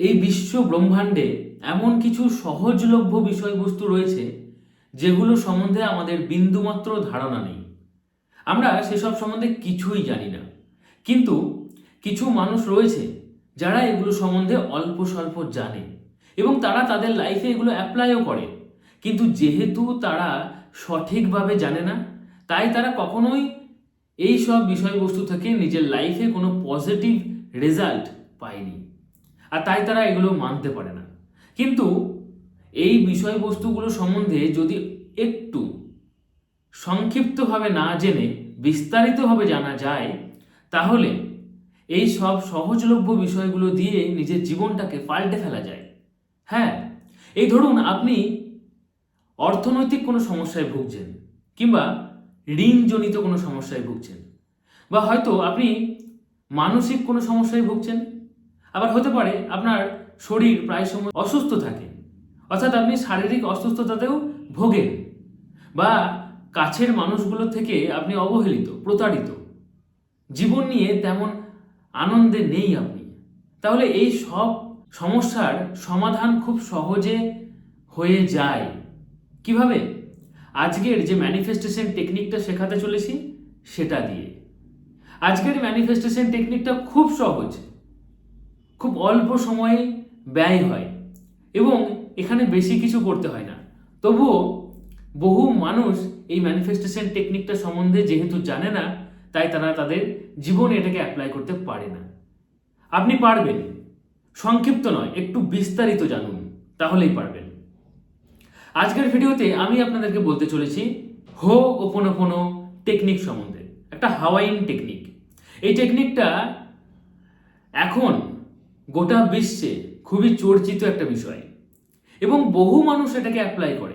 এই বিশ্ব ব্রহ্মাণ্ডে এমন কিছু সহজলভ্য বিষয়বস্তু রয়েছে, যেগুলো সম্বন্ধে আমাদের বিন্দুমাত্র ধারণা নেই। আমরা সেসব সম্বন্ধে কিছুই জানি না। কিন্তু কিছু মানুষ রয়েছে যারা এগুলো সম্বন্ধে অল্প স্বল্প জানে এবং তারা তাদের লাইফে এগুলো অ্যাপ্লাইও করে। কিন্তু যেহেতু তারা সঠিকভাবে জানে না, তাই তারা কখনোই এই সব বিষয়বস্তু থেকে নিজের লাইফে কোনো পজিটিভ রেজাল্ট পায়নি। আর তাই তারা এগুলো মানতে পারে না। কিন্তু এই বিষয়বস্তুগুলো সম্বন্ধে যদি একটু সংক্ষিপ্তভাবে না জেনে বিস্তারিতভাবে জানা যায়, তাহলে এই সব সহজলভ্য বিষয়গুলো দিয়ে নিজের জীবনটাকে পাল্টে ফেলা যায়। হ্যাঁ এই ধরুন আপনি অর্থনৈতিক কোনো সমস্যায় ভুগছেন কিংবা ঋণজনিত কোনো সমস্যায় ভুগছেন বা হয়তো আপনি মানসিক কোনো সমস্যায় ভুগছেন। আবার হতে পারে আপনার শরীর প্রায় সময় অসুস্থ থাকে। অর্থাৎ আপনি শারীরিক অসুস্থতাতেও ভোগেন বা কাছের মানুষগুলো থেকে আপনি অবহেলিত, প্রতারিত। জীবন নিয়ে তেমন আনন্দে নেই আপনি। তাহলে এই সব সমস্যার সমাধান খুব সহজে হয়ে যায়। কীভাবে? আজকের যে ম্যানিফেস্টেশন টেকনিকটা শেখাতে চলেছি, সেটা দিয়ে। আজকের ম্যানিফেস্টেশন টেকনিকটা খুব সহজ। খুব অল্প সময়ে ব্যয় হয় এবং এখানে বেশি কিছু করতে হয় না। তবুও বহু মানুষ এই ম্যানিফেস্টেশন টেকনিকটা সম্বন্ধে যেহেতু জানে না, তাই তারা তাদের জীবনে এটাকে অ্যাপ্লাই করতে পারে না। আপনি পারবেন। সংক্ষিপ্ত নয়, একটু বিস্তারিত জানুন, তাহলেই পারবেন। আজকের ভিডিওতে আমি আপনাদেরকে বলতে চলেছি হো ওপোনোপোনো টেকনিক সম্বন্ধে, একটা হাওয়াইন টেকনিক এই টেকনিকটা এখন গোটা বিশ্বে খুবই চর্চিত একটা বিষয়। এবং বহু মানুষ এটাকে অ্যাপ্লাই করে।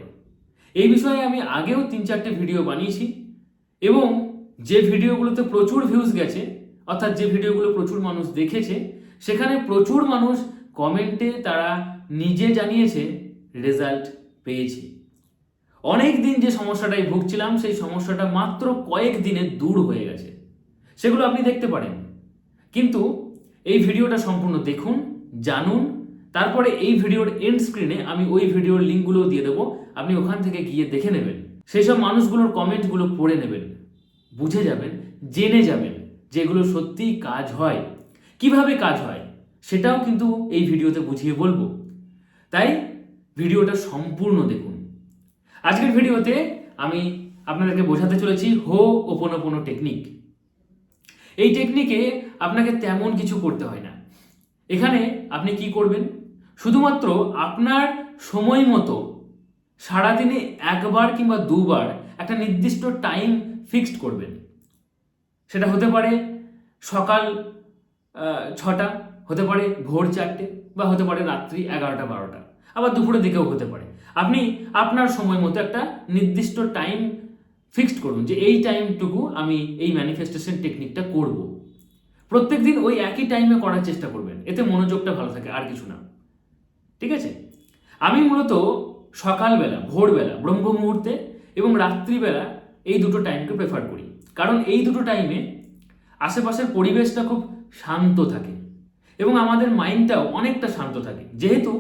এই বিষয়ে আমি আগেও তিন চারটে ভিডিও বানিয়েছি এবং যে ভিডিওগুলোতে প্রচুর ভিউজ গেছে, অর্থাৎ যে ভিডিওগুলো প্রচুর মানুষ দেখেছে, সেখানে প্রচুর মানুষ কমেন্টে তারা নিজে জানিয়েছে রেজাল্ট পেয়েছি। অনেক দিন যে সমস্যাটায় ভুগছিলাম, সেই সমস্যাটা মাত্র কয়েক দিনে দূর হয়ে গেছে। সেগুলো আপনি দেখতে পারেন। কিন্তু এই ভিডিওটা সম্পূর্ণ দেখুন, জানুন, তারপরে এই ভিডিওর এন্ড স্ক্রিনে আমি ওই ভিডিওর লিঙ্কগুলো দিয়ে দেবো, আপনি ওখান থেকে গিয়ে দেখে নেবেন। সেই সব মানুষগুলোর কমেন্টগুলো পড়ে নেবেন, বুঝে যাবেন, জেনে যাবেন যেগুলো সত্যিই কাজ হয়। কীভাবে কাজ হয়, সেটাও কিন্তু এই ভিডিওতে বুঝিয়ে বলব। তাই ভিডিওটা সম্পূর্ণ দেখুন। আজকের ভিডিওতে আমি আপনাদেরকে বোঝাতে চলেছি হো ওপোনোপোনো টেকনিক এই টেকনিকে আপনাকে তেমন কিছু করতে হয় না। এখানে আপনি কি করবেন? শুধুমাত্র আপনার সময় মতো সারাদিনে একবার কিংবা দুবার একটা নির্দিষ্ট টাইম ফিক্সড করবেন। সেটা হতে পারে সকাল ছটা, হতে পারে ভোর চারটে বা হতে পারে রাত্রি এগারোটা, বারোটা। আবার দুপুরের দিকেও হতে পারে। আপনি আপনার সময় মতো একটা নির্দিষ্ট টাইম ফিক্সড করুন যে এই টাইমটুকু আমি এই ম্যানিফেস্টেশন টেকনিকটা করব। প্রত্যেক দিন ওই একই টাইমে করার চেষ্টা করবেন, এতে মনোযোগটা ভালো থাকে, আর কিছু না। ঠিক আছে? আমি মূলত সকালবেলা, ভোরবেলা ব্রহ্ম মুহূর্তে এবং রাত্রিবেলা এই দুটো টাইমকে প্রেফার করি। কারণ এই দুটো টাইমে আশেপাশের পরিবেশটা খুব শান্ত থাকে এবং আমাদের মাইন্ডটাও অনেকটা শান্ত থাকে। যেহেতু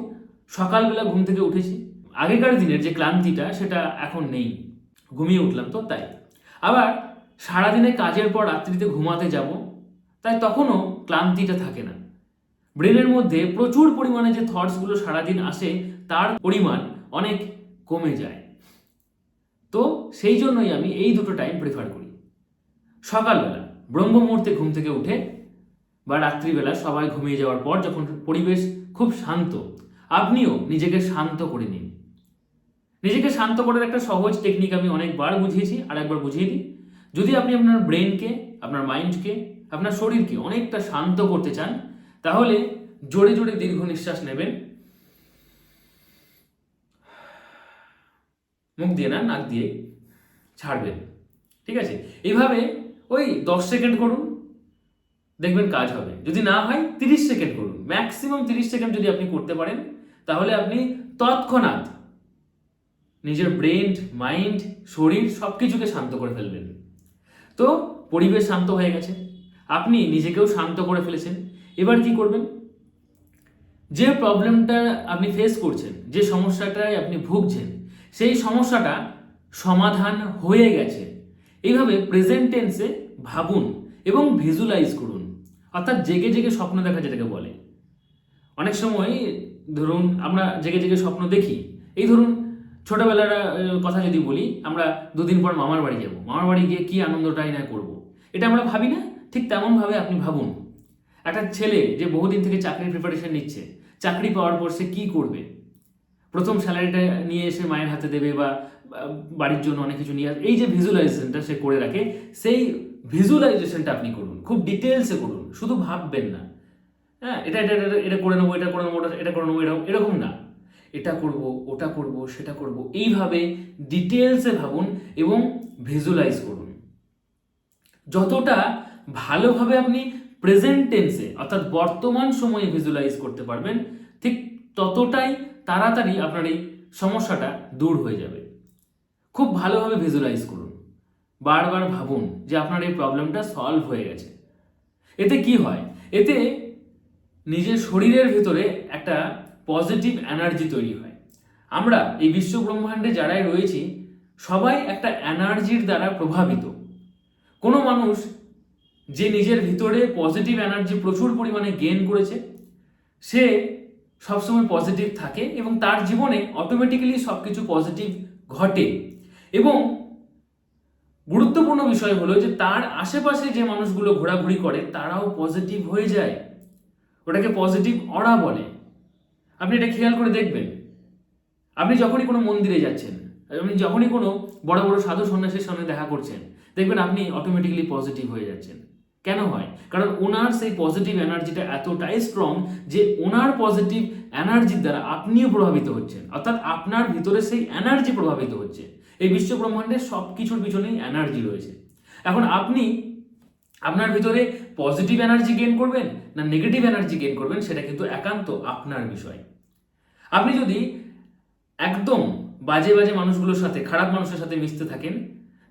সকালবেলা ঘুম থেকে উঠেছি, আগেকার দিনের যে ক্লান্তিটা সেটা এখন নেই। ঘুমিয়ে উঠলাম তো, তাই। আবার সারাদিনে কাজের পর রাত্রিতে ঘুমাতে যাব, তাই তখনও ক্লান্তিটা থাকে না। ব্রেনের মধ্যে প্রচুর পরিমাণে যে থটসগুলো সারাদিন আসে, তার পরিমাণ অনেক কমে যায়। তো সেই জন্যই আমি এই দুটো টাইম প্রেফার করি। সকালবেলা ব্রহ্ম মুহূর্তে ঘুম থেকে উঠে বা রাত্রিবেলা সবাই ঘুমিয়ে যাওয়ার পর যখন পরিবেশ খুব শান্ত, আপনিও নিজেকে শান্ত করে নিন। নিজেকে শান্ত করার একটা সহজ টেকনিক আমি অনেকবার বুঝিয়েছি আর একবার বুঝিয়ে দিই। যদি আপনি আপনার ব্রেনকে আপনার মাইন্ডকে আপনার শরীরকে অনেকটা শান্ত করতে চান, তাহলে জোরে জোরে দীর্ঘ নিঃশ্বাস নেবেন। মুখ দিয়ে না, নাক দিয়ে ছাড়বেন, ঠিক আছে? এইভাবে ওই দশ সেকেন্ড করুন, দেখবেন কাজ হবে। যদি না হয়, তিরিশ সেকেন্ড করুন। ম্যাক্সিমাম তিরিশ সেকেন্ড যদি আপনি করতে পারেন, তাহলে আপনি তৎক্ষণাৎ নিজের ব্রেন মাইন্ড শরীর সব কিছুকে শান্ত করে ফেলবেন। তো পরিবেশ শান্ত হয়ে গেছে। আপনি নিজেকেও শান্ত করে ফেলেছেন। এবার কি করবেন? যে প্রবলেমটা আপনি ফেস করছেন, যে সমস্যাটায় আপনি ভুগছেন, সেই সমস্যাটা সমাধান হয়ে গেছে। এইভাবে প্রেজেন্ট টেন্সে ভাবুন এবং ভিজুয়ালাইজ করুন। অর্থাৎ জেগে জেগে স্বপ্ন দেখা যেটাকে বলে। অনেক সময় ধরুন আমরা জেগে জেগে স্বপ্ন দেখি। এই ধরুন ছোটবেলার কথা যদি বলি, আমরা দুদিন পর মামার বাড়ি যাব। মামার বাড়ি গিয়ে কি আনন্দটাই না করব। এটা আমরা ভাবি না, ঠিক তেমনভাবে আপনি ভাবুন। একটা ছেলে যে বহুদিন থেকে চাকরির প্রিপারেশন নিচ্ছে, চাকরি পাওয়ার পর সে কী করবে? প্রথম স্যালারিটা নিয়ে এসে মায়ের হাতে দেবে বা বাড়ির জন্য অনেক কিছু নিয়ে এই যে ভিজুয়ালাইজেশনটা সে করে রাখে, সেই ভিজুয়ালাইজেশনটা আপনি করুন। খুব ডিটেলসে করুন, শুধু ভাববেন না। হ্যাঁ এটা এটা এটা করে নেব, এটা করে নেব এটা করে নেব, এরকম এরকম না। এটা করব, ওটা করব, সেটা করব। এইভাবে ডিটেলসে ভাবুন এবং ভিজুয়ালাইজ করুন। যতটা ভালোভাবে আপনি প্রেজেন্ট টেন্সে অর্থাৎ বর্তমান সময়ে ভিজুয়ালাইজ করতে পারবেন, ঠিক ততটাই তাড়াতাড়ি আপনার এই সমস্যাটা দূর হয়ে যাবে। খুব ভালোভাবে ভিজুয়ালাইজ করুন। বারবার ভাবুন যে আপনার এই প্রবলেমটা সলভ হয়ে গেছে। এতে কি হয়? এতে নিজের শরীরের ভিতরে একটা পজিটিভ এনার্জি তৈরি হয়। আমরা এই বিশ্ব ব্রহ্মাণ্ডে যারাই রয়েছি, সবাই একটা এনার্জির দ্বারা প্রভাবিত। কোনো মানুষ যে নিজের ভিতরে পজিটিভ এনার্জি প্রচুর পরিমাণে গেন করেছে, সে সবসময় পজিটিভ থাকে এবং তার জীবনে অটোমেটিক্যালি সব কিছু পজিটিভ ঘটে। এবং গুরুত্বপূর্ণ বিষয় হলো যে তার আশেপাশে যে মানুষগুলো ঘোরাঘুরি করে, তারাও পজিটিভ হয়ে যায়। ওটাকে পজিটিভ অরা বলে। আপনি এটা খেয়াল করে দেখবেন। আপনি যখনই কোনো মন্দিরে যাচ্ছেন, আপনি যখনই কোনো বড় বড় সাধু সন্ন্যাসীর সঙ্গে দেখা করছেন, দেখবেন আপনি অটোমেটিক্যালি পজিটিভ হয়ে যাচ্ছেন। কেন হয়? কারণ ওনার সেই পজিটিভ এনার্জিটা এতটাই স্ট্রং যে ওনার পজিটিভ এনার্জির দ্বারা আপনিও প্রভাবিত হচ্ছেন। অর্থাৎ আপনার ভিতরে সেই এনার্জি প্রভাবিত হচ্ছে। এই বিশ্ব ব্রহ্মাণ্ডের সব কিছুর পিছনেই এনার্জি রয়েছে। এখন আপনি আপনার ভিতরে পজিটিভ এনার্জি গেইন করবেন না নেগেটিভ এনার্জি গেইন করবেন, সেটা কিন্তু একান্ত আপনার বিষয়। আপনি যদি একদম বাজে বাজে মানুষগুলোর সাথে, খারাপ মানুষের সাথে মিশতে থাকেন,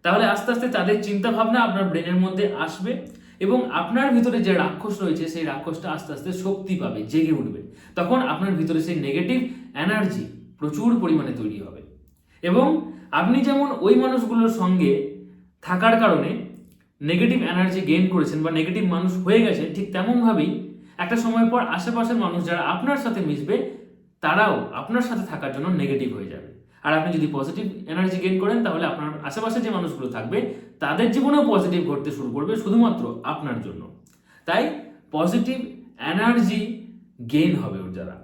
তাহলে আস্তে আস্তে তাদের চিন্তা ভাবনা আপনার ব্রেনের মধ্যে আসবে এবং আপনার ভিতরে যে রাক্ষস রয়েছে, সেই রাক্ষসটা আস্তে আস্তে শক্তি পাবে, জেগে উঠবে। তখন আপনার ভিতরে সেই নেগেটিভ এনার্জি প্রচুর পরিমাণে তৈরি হবে। এবং আপনি যেমন ওই মানুষগুলোর সঙ্গে থাকার কারণে নেগেটিভ এনার্জি গেইন করেছেন বা নেগেটিভ মানুষ হয়ে গেছেন ঠিক তেমনভাবেই একটা সময় পর আশেপাশের মানুষ যারা আপনার সাথে মিশবে, তারাও আপনার সাথে থাকার জন্য নেগেটিভ হয়ে যাবে। আর আপনি যদি পজিটিভ এনার্জি গেইন করেন, তাহলে আপনার আশেপাশে যে মানুষগুলো থাকবে, তাদের জীবনেও পজিটিভ ঘটতে শুরু করবে শুধুমাত্র আপনার জন্য। তাই পজিটিভ এনার্জি গেইন হবে ওর দ্বারা।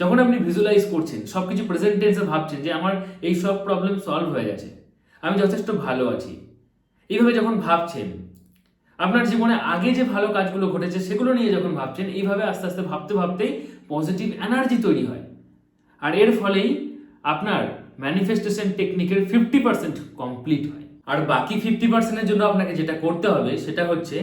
যখন আপনি ভিজুয়ালাইজ করছেন সব কিছু প্রেজেন্ট ভাবছেন যে আমার এই সব প্রবলেম সলভ হয়ে গেছে, আমি যথেষ্ট ভালো আছি। এইভাবে যখন ভাবছেন, আপনার জীবনে আগে যে ভালো কাজগুলো ঘটেছে সেগুলো নিয়ে যখন ভাবছেন, এইভাবে আস্তে আস্তে ভাবতে ভাবতেই পজিটিভ এনার্জি তৈরি হয়। আর এর ফলেই আপনার ম্যানিফেস্টেশন টেকনিকের ফিফটি পার্সেন্ট কমপ্লিট হয়। আর বাকি ফিফটি পার্সেন্টের জন্য আপনাকে যেটা করতে হবে, সেটা হচ্ছে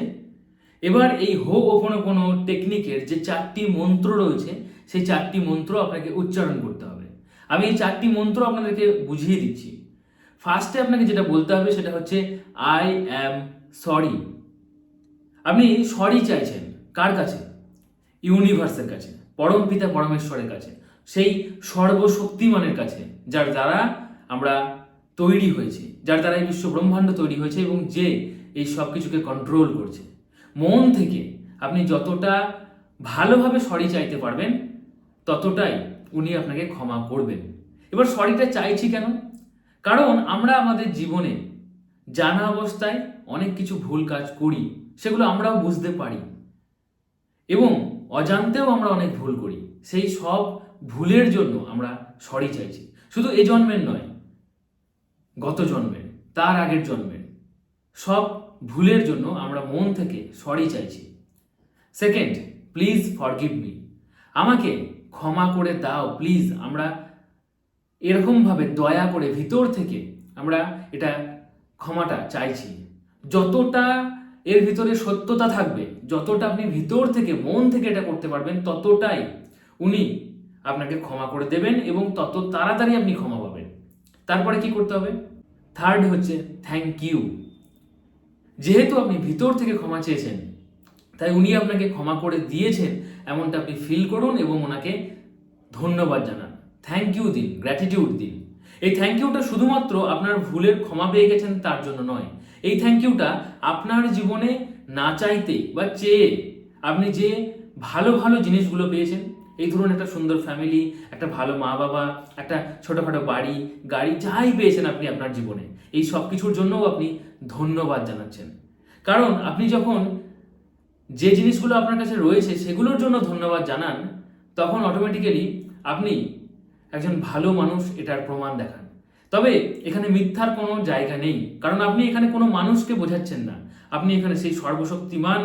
এবার এই হো ওপনো কোনো টেকনিকের যে চারটি মন্ত্র রয়েছে, সেই চারটি মন্ত্র আপনাকে উচ্চারণ করতে হবে। আমি এই চারটি মন্ত্র আপনাদেরকে বুঝিয়ে দিচ্ছি। ফার্স্টে আপনাকে যেটা বলতে হবে সেটা হচ্ছে আই অ্যাম সরি আপনি সরি চাইছেন, কার কাছে? ইউনিভার্সের কাছে, পরম পিতা পরমেশ্বরের কাছে, সেই সর্বশক্তিমানের কাছে, যার দ্বারা আমরা তৈরি হয়েছি, যার দ্বারা এই বিশ্ব ব্রহ্মাণ্ড তৈরি হয়েছে এবং যে এই সব কিছুকে কন্ট্রোল করছে। মন থেকে আপনি যতটা ভালোভাবে সরি চাইতে পারবেন, ততটাই উনি আপনাকে ক্ষমা করবেন। এবার সরিটা চাইছি কেন? কারণ আমরা আমাদের জীবনে জানা অবস্থায় অনেক কিছু ভুল কাজ করি, সেগুলো আমরাও বুঝতে পারি। এবং অজান্তেও আমরা অনেক ভুল করি। সেই সব ভুলের জন্য আমরা সরি চাইছি। শুধু এ জন্মের নয়, গত জন্মের, তার আগের জন্মের, সব ভুলের জন্য আমরা মন থেকে সরি চাইছি। Second, please forgive me. আমাকে ক্ষমা করে দাও, প্লিজ। আমরা এরকমভাবে দয়া করে ভিতর থেকে আমরা এটা ক্ষমাটা চাইছি। যতটা এর ভিতরে সত্যতা থাকবে, যতটা আপনি ভিতর থেকে, মন থেকে এটা করতে পারবেন, ততটাই উনি আপনাকে ক্ষমা করে দেবেন এবং তত তাড়াতাড়ি আপনি ক্ষমা পাবেন। তারপরে কি করতে হবে? থার্ড হচ্ছে থ্যাংক ইউ যেহেতু আপনি ভিতর থেকে ক্ষমা চেয়েছেন, তাই উনি আপনাকে ক্ষমা করে দিয়েছেন, এমনটা আপনি ফিল করুন এবং ওনাকে ধন্যবাদ জানান। থ্যাংক ইউ দিন গ্র্যাটিটিউড দিন। এই থ্যাংক ইউটা শুধুমাত্র আপনার ভুলের ক্ষমা পেয়ে গেছেন তার জন্য নয়। এই থ্যাংক ইউটা আপনার জীবনে না চাইতে বা চেয়ে আপনি যে ভালো ভালো জিনিসগুলো পেয়েছেন, এই ধরুন একটা সুন্দর ফ্যামিলি একটা ভালো মা বাবা একটা ছোটোখাটো বাড়ি, গাড়ি, যাই পেয়েছেন আপনি আপনার জীবনে, এই সব কিছুর জন্যও আপনি ধন্যবাদ জানাচ্ছেন। কারণ আপনি যখন যে জিনিসগুলো আপনার কাছে রয়েছে, সেগুলোর জন্য ধন্যবাদ জানান, তখন অটোমেটিক্যালি আপনি একজন ভালো মানুষ এটার প্রমাণ দেখান। তবে এখানে মিথ্যার কোনো জায়গা নেই, কারণ আপনি এখানে কোনো মানুষকে বোঝাচ্ছেন না। আপনি এখানে সেই সর্বশক্তিমান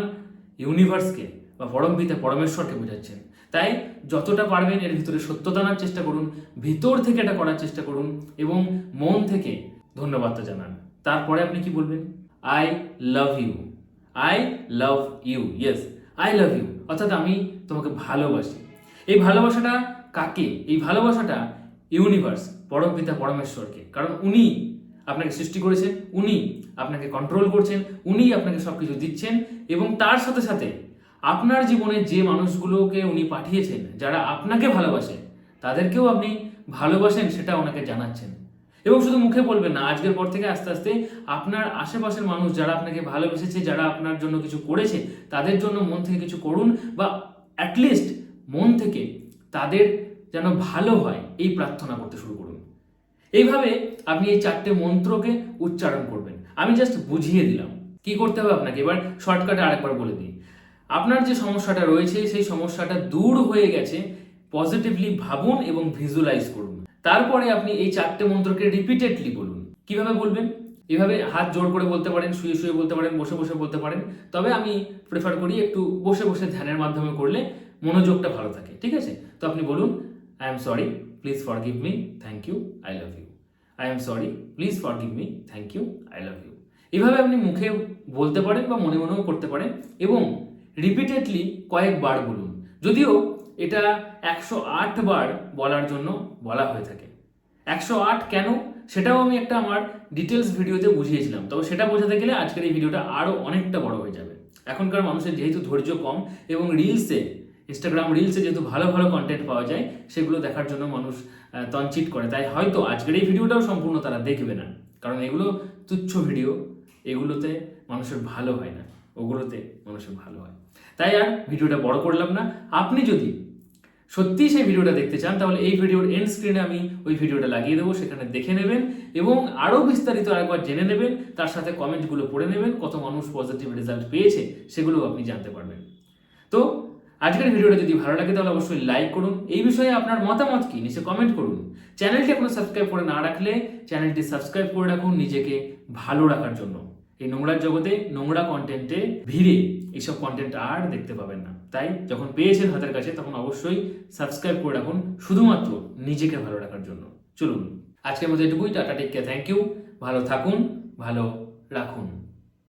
ইউনিভার্সকে বা পরমপিতা পরমেশ্বরকে বোঝাচ্ছেন। তাই যতটা পারবেন এর ভিতরে সত্যতা আনার চেষ্টা করুন, ভিতর থেকে এটা করার চেষ্টা করুন এবং মন থেকে ধন্যবাদটা জানান। তারপরে আপনি কি বলবেন? I love you I love you yes I love you অর্থাৎ আমি তোমাকে ভালোবাসি। এই ভালোবাসাটা কাকে? এই ভালোবাসাটা ইউনিভার্স পরমপিতা পরমেশ্বরকে। কারণ উনি আপনাকে সৃষ্টি করেছেন, উনি আপনাকে কন্ট্রোল করছেন, উনি আপনাকে সব কিছু দিচ্ছেন এবং তার সাথে সাথে আপনার জীবনে যে মানুষগুলোকে উনি পাঠিয়েছেন, যারা আপনাকে ভালোবাসে, তাদেরকেও আপনি ভালোবাসেন সেটা ওনাকে জানাচ্ছেন। এবং শুধু মুখে বলবেন না, আজকের পর থেকে আস্তে আস্তে আপনার আশেপাশের মানুষ যারা আপনাকে ভালোবেসেছে, যারা আপনার জন্য কিছু করেছে, তাদের জন্য মন থেকে কিছু করুন বা অ্যাটলিস্ট মন থেকে তাদের যেন ভালো হয় এই প্রার্থনা করতে শুরু করুন। এইভাবে আপনি এই চারটে মন্ত্রকে উচ্চারণ করবেন। আমি জাস্ট বুঝিয়ে দিলাম। কি করতে হবে আপনাকে? এবার শর্টকাটে আরেকবার বলে দিই। আপনার যে সমস্যাটা রয়েছে, সেই সমস্যাটা দূর হয়ে গেছে পজিটিভলি ভাবুন এবং ভিজুয়ালাইজ করুন। তারপরে আপনি এই চারটে মন্ত্রকে রিপিটেডলি বলুন। কীভাবে বলবেন? এভাবে হাত জোর করে বলতে পারেন, শুয়ে শুয়ে বলতে পারেন, বসে বসে বলতে পারেন। তবে আমি প্রেফার করি একটু বসে বসে ধ্যানের মাধ্যমে করলে মনোযোগটা ভালো থাকে, ঠিক আছে? তো আপনি বলুন I am sorry please forgive me thank you I love you I am sorry please forgive me thank you I love you এভাবে আপনি মুখে বলতে পারেন বা মনে মনেও করতে পারেন এবং রিপিটেডলি কয়েকবার বলুন। যদিও এটা একশো আট বার বলার জন্য বলা হয়ে থাকে। একশো আট কেন? সেটাও আমি একটা আমার ডিটেলস ভিডিওতে বুঝিয়েছিলাম। তবে সেটা বোঝাতে গেলে আজকের এই ভিডিওটা আরও অনেকটা বড় হয়ে যাবে। এখনকার মানুষের যেহেতু ধৈর্য কম এবং রিলসে ইনস্টাগ্রাম রিলসে যেহেতু ভালো ভালো কন্টেন্ট পাওয়া যায়, সেগুলো দেখার জন্য মানুষ তনচিট করে। তাই হয়তো আজকের এই ভিডিওটাও সম্পূর্ণ তারা দেখবে না। কারণ এগুলো তুচ্ছ ভিডিও, এগুলোতে মানুষের ভালো হয় না। ওগুলোতে মানুষের ভালো হয়। তাই আর ভিডিওটা বড় করলাম না। আপনি যদি সত্যি সেই ভিডিওটা দেখতে চান, তাহলে এই ভিডিওর এন্ড স্ক্রিনে আমি ওই ভিডিওটা লাগিয়ে দেবো, সেখানে দেখে নেবেন এবং আরও বিস্তারিত আরেকবার জেনে নেবেন, তার সাথে কমেন্টগুলো পড়ে নেবেন, কত মানুষ পজিটিভ রেজাল্ট পেয়েছে সেগুলো আপনি জানতে পারবেন। তো আজকের ভিডিওটা যদি ভালো লাগে তাহলে অবশ্যই লাইক করুন। এই বিষয়ে আপনার মতামত কি, নিচে কমেন্ট করুন। চ্যানেলটি এখনও সাবস্ক্রাইব করে না রাখলে চ্যানেলটি সাবস্ক্রাইব করে রাখুন নিজেকে ভালো রাখার জন্য। এই নোংরার জগতে নোংরা কন্টেন্টে ভিড়ে এইসব কন্টেন্ট আর দেখতে পাবেন না। তাই যখন পেয়েছেন হাতের কাছে, তখন অবশ্যই সাবস্ক্রাইব করে রাখুন শুধুমাত্র নিজেকে ভালো রাখার জন্য। চলুন, আজকের মধ্যে এটুকুই। Tata take care thank you ভালো থাকুন, ভালো রাখুন।